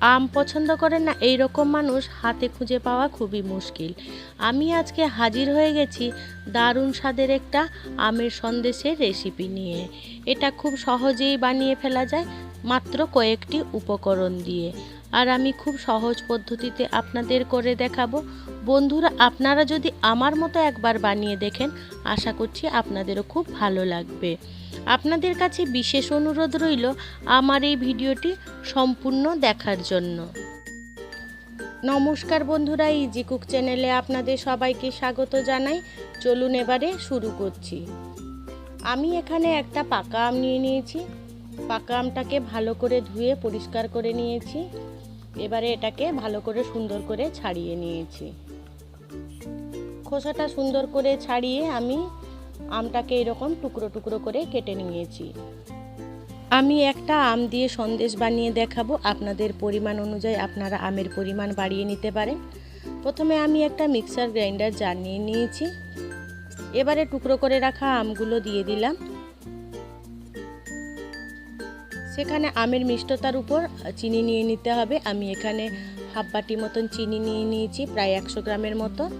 আম পছন্দ করে না এই রকম মানুষ হাতে খুঁজে পাওয়া খুবই মুশকিল। আমি আজকে হাজির হয়ে গেছি দারুণ স্বাদের একটা আমের সন্দেশের রেসিপি নিয়ে। এটা খুব সহজেই বানিয়ে ফেলা যায়, মাত্র কয়েকটি উপকরণ দিয়ে। আর আমি খুব সহজ পদ্ধতিতে আপনাদের করে দেখাবো। বন্ধুরা, আপনারা যদি আমার মতো একবার বানিয়ে দেখেন, আশা করছি আপনাদেরও খুব ভালো লাগবে। আপনাদের কাছে বিশেষ অনুরোধ রইল আমার এই ভিডিওটি সম্পূর্ণ দেখার জন্য। নমস্কার বন্ধুরা ইজি কুক চ্যানেলে আপনাদের সবাইকে স্বাগত জানাই। চলুন এবারে শুরু করছি। আমি এখানে একটা পাকা আম নিয়ে নিয়েছি। পাকা আমটাকে ভালো করে ধুয়ে পরিষ্কার করে নিয়েছি। এবারে এটাকে ভালো করে সুন্দর করে ছাড়িয়ে নিয়েছি। খোসাটা সুন্দর করে ছাড়িয়ে আমি আমটাকে এরকম টুকরো টুকরো করে কেটে নিয়েছি। আমি একটা আম দিয়ে সন্দেশ বানিয়ে দেখাবো। আপনাদের পরিমাণ অনুযায়ী আপনারা আমের পরিমাণ বাড়িয়ে নিতে পারেন। প্রথমে আমি একটা মিক্সার গ্রাইন্ডার জানিয়ে নিয়েছি। এবারে টুকরো করে রাখা আমগুলো দিয়ে দিলাম। সেখানে আমের মিষ্টতার উপর চিনি নিয়ে নিতে হবে। আমি এখানে হাফ বাটি মতন চিনি নিয়ে নিয়েছি, প্রায় একশো গ্রামের মতো।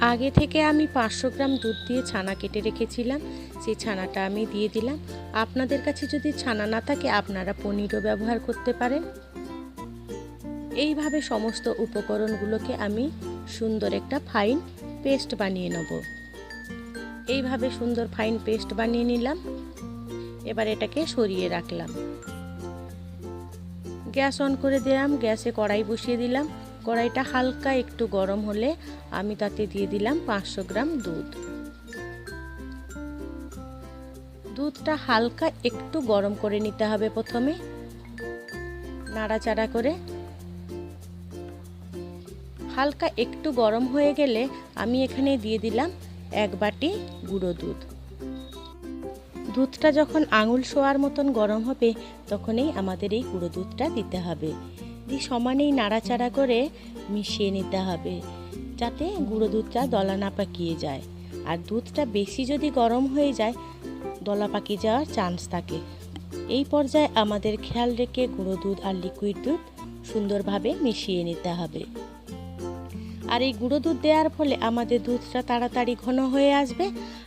আগে থেকে আমি পাঁচশো গ্রাম দুধ দিয়ে ছানা কেটে রেখেছিলাম। সেই ছানাটা আমি দিয়ে দিলাম। আপনাদের কাছে যদি ছানা না থাকে, আপনারা পনিরও ব্যবহার করতে পারেন। এইভাবে সমস্ত উপকরণগুলোকে আমি সুন্দর একটা ফাইন পেস্ট বানিয়ে নেব। এইভাবে সুন্দর ফাইন পেস্ট বানিয়ে নিলাম। এবার এটাকে সরিয়ে রাখলাম। গ্যাস অন করে দিলাম, গ্যাসে কড়াই বসিয়ে দিলাম। কড়াইটা হালকা একটু গরম হলে আমি তাতে দিয়ে দিলাম পাঁচশো গ্রাম দুধ। দুধটা হালকা একটু গরম করে নিতে হবে প্রথমে, নাড়াচাড়া করে। হালকা একটু গরম হয়ে গেলে আমি এখানে দিয়ে দিলাম এক বাটি গুঁড়ো দুধ। দুধটা যখন আঙুল শোয়ার মতন গরম হবে, তখনই আমাদের এই গুঁড়ো দুধটা দিতে হবে। দিয়ে সমানেই নাড়াচাড়া করে মিশিয়ে নিতে হবে, যাতে গুঁড়ো দুধটা দলা না পাকিয়ে যায়। আর দুধটা বেশি যদি গরম হয়ে যায়, দলা পাকিয়ে যাওয়ার চান্স থাকে। এই পর্যায়ে আমাদের খেয়াল রেখে গুঁড়ো দুধ আর লিকুইড দুধ সুন্দরভাবে মিশিয়ে নিতে হবে। আর এই গুঁড়ো দুধ দেওয়ার ফলে আমাদের দুধটা তাড়াতাড়ি ঘন হয়ে আসবে,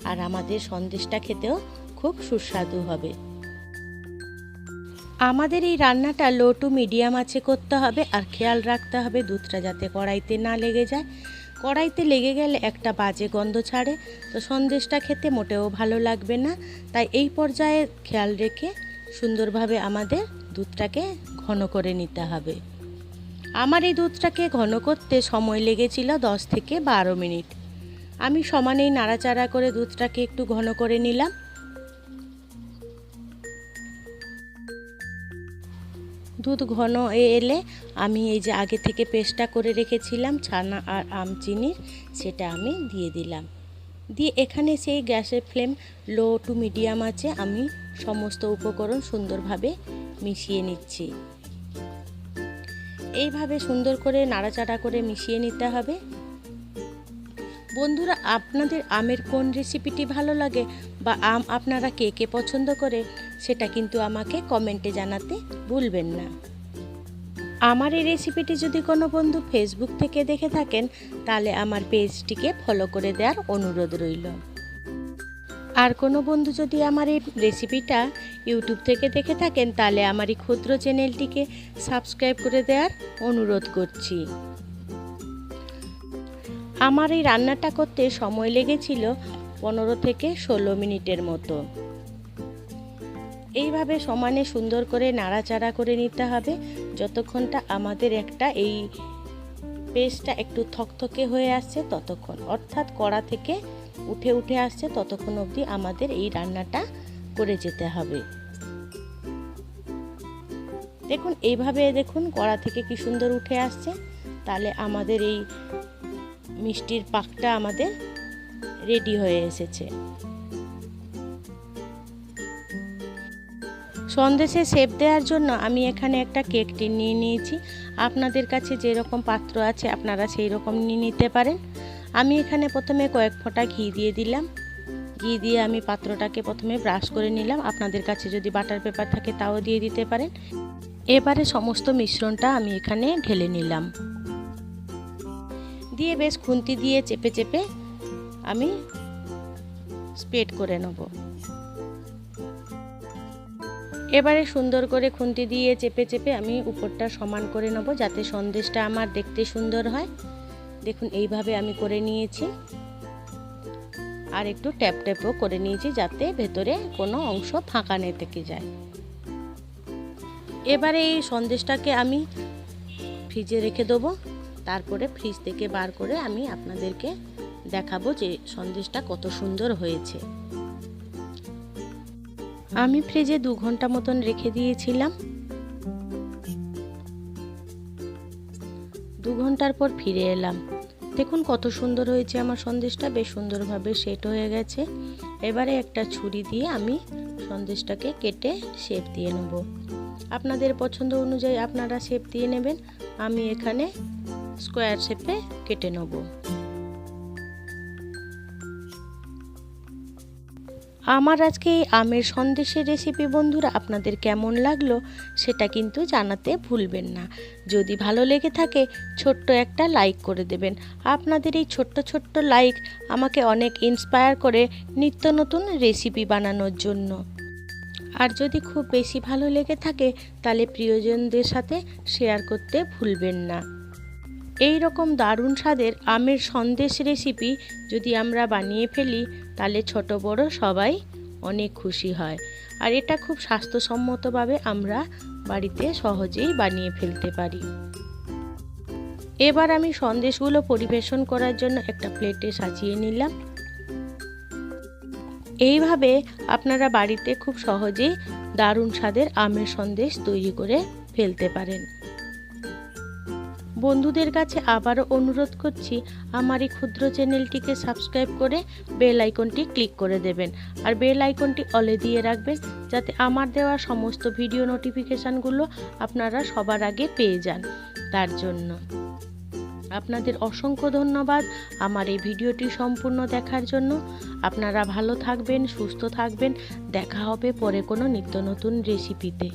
আর আমাদের সন্দেশটা খেতেও খুব সুস্বাদু হবে। আমাদের এই রান্নাটা লো টু মিডিয়াম আছে করতে হবে, আর খেয়াল রাখতে হবে দুধটা যাতে কড়াইতে না লেগে যায়। কড়াইতে লেগে গেলে একটা বাজে গন্ধ ছাড়ে, তো সন্দেশটা খেতে মোটেও ভালো লাগবে না। তাই এই পর্যায়ে খেয়াল রেখে সুন্দরভাবে আমাদের দুধটাকে ঘন করে নিতে হবে। আমার এই দুধটাকে ঘন করতে সময় লেগেছিল দশ থেকে বারো মিনিট। আমি সমানেই নাড়াচাড়া করে দুধটাকে একটু ঘন করে নিলাম। দুধ ঘন এলে আমি এই যে আগে থেকে পেস্টটা করে রেখেছিলাম ছানা আর আম চিনির সেটা আমি দিয়ে দিলাম। দিয়ে এখানে সেই গ্যাসের ফ্লেম লো টু মিডিয়াম আছে, আমি সমস্ত উপকরণ সুন্দরভাবে মিশিয়ে নিচ্ছি। এইভাবে সুন্দর করে নাড়াচাড়া করে মিশিয়ে নিতে হবে। বন্ধুরা, আপনাদের আমের কোন রেসিপিটি ভালো লাগে বা আম আপনারা কে কে পছন্দ করে? সেটা কিন্তু আমাকে কমেন্টে জানাতে ভুলবেন না। আমার এই রেসিপিটি যদি কোনো বন্ধু ফেসবুক থেকে দেখে থাকেন, তাহলে আমার পেজটিকে ফলো করে দেওয়ার অনুরোধ রইল। আর কোনো বন্ধু যদি আমার এই রেসিপিটা ইউটিউব থেকে দেখে থাকেন, তাহলে আমার এই ক্ষুদ্র চ্যানেলটিকে সাবস্ক্রাইব করে দেওয়ার অনুরোধ করছি। আমার এই রান্নাটা করতে সময় লেগেছিল পনেরো থেকে ষোলো মিনিটের মতো। এইভাবে সমানে সুন্দর করে নাড়াচাড়া করে নিতে হবে। যতক্ষণটা আমাদের একটা এই পেস্টটা একটু থকথকে হয়ে আসছে, ততক্ষণ। অর্থাৎ কড়া থেকে উঠে উঠে আসছে, ততক্ষণ অবধি আমাদের এই রান্নাটা করে যেতে হবে। দেখুন, এইভাবে দেখুন কড়া থেকে কি সুন্দর উঠে আসছে। তাহলে আমাদের এই মিষ্টির পাকটা আমাদের রেডি হয়ে এসেছে। সন্দেশে সেপ দেওয়ার জন্য আমি এখানে একটা কেক টিন নিয়ে নিয়েছি। আপনাদের কাছে যেরকম পাত্র আছে, আপনারা সেই রকম নিয়ে নিতে পারেন। আমি এখানে প্রথমে কয়েক ফোঁটা ঘি দিয়ে দিলাম। ঘি দিয়ে আমি পাত্রটাকে প্রথমে ব্রাশ করে নিলাম। আপনাদের কাছে যদি বাটার পেপার থাকে তাও দিয়ে দিতে পারেন। এবারে সমস্ত মিশ্রণটা আমি এখানে ঢেলে নিলাম। দিয়ে বেশ খুন্তি দিয়ে চেপে চেপে আমি স্প্রেড করে নেব। এবারে সুন্দর করে খুন্তি দিয়ে চেপে চেপে আমি উপরটা সমান করে নেব যাতে সন্দেশটা আমার দেখতে সুন্দর হয়। দেখুন, এইভাবে আমি করে নিয়েছি। আর একটু ট্যাপ ট্যাপও করে নিয়েছি যাতে ভেতরে কোনো অংশ ফাঁকা নেই থেকে যায়। এবারে এই সন্দেশটাকে আমি ফ্রিজে রেখে দেবো। তারপরে ফ্রিজ থেকে বার করে আমি আপনাদেরকে দেখাবো যে সন্দেশটা কত সুন্দর হয়েছে। আমি ফ্রিজে দু ঘণ্টা মতন রেখে দিয়েছিলাম। দু ঘণ্টার পর ফিরে এলাম। দেখুন কত সুন্দর হয়েছে আমার সন্দেশটা, বেশ সুন্দরভাবে সেট হয়ে গেছে। এবারে একটা ছুরি দিয়ে আমি সন্দেশটাকে কেটে শেপ দিয়ে নেব। আপনাদের পছন্দ অনুযায়ী আপনারা শেপ দিয়ে নেবেন। আমি এখানে স্কোয়ার শেপে কেটে নেব। আমার আজকে এই আমের সন্দেশের রেসিপি বন্ধুরা আপনাদের কেমন লাগল সেটা কিন্তু জানাতে ভুলবেন না। যদি ভালো লেগে থাকে, ছোট্ট একটা লাইক করে দেবেন। আপনাদের এই ছোট্ট ছোট্ট লাইক আমাকে অনেক ইন্সপায়ার করে নিত্য নতুন রেসিপি বানানোর জন্য। আর যদি খুব বেশি ভালো লেগে থাকে, তাহলে প্রিয়জনদের সাথে শেয়ার করতে ভুলবেন না। এই রকম দারুণ স্বাদের আমের সন্দেশ রেসিপি যদি আমরা বানিয়ে ফেলি, তাহলে ছোট বড় সবাই অনেক খুশি হয়। আর এটা খুব স্বাস্থ্যসম্মতভাবে আমরা বাড়িতে সহজেই বানিয়ে ফেলতে পারি। এবার আমি সন্দেশগুলো পরিবেশন করার জন্য একটা প্লেটে সাজিয়ে নিলাম। এইভাবে আপনারা বাড়িতে খুব সহজেই দারুণ স্বাদের আমের সন্দেশ তৈরি করে ফেলতে পারেন। বন্ধুদের কাছে আবারও অনুরোধ করছি আমার এই ক্ষুদ্র চ্যানেলটিকে সাবস্ক্রাইব করে বেল আইকনটি ক্লিক করে দেবেন। আর বেল আইকনটি অলে দিয়ে রাখবেন যাতে আমার দেওয়া সমস্ত ভিডিও নোটিফিকেশানগুলো আপনারা সবার আগে পেয়ে যান। তার জন্য আপনাদের অসংখ্য ধন্যবাদ আমার এই ভিডিওটি সম্পূর্ণ দেখার জন্য। আপনারা ভালো থাকবেন, সুস্থ থাকবেন। দেখা হবে পরে কোনো নিত্য নতুন রেসিপিতে।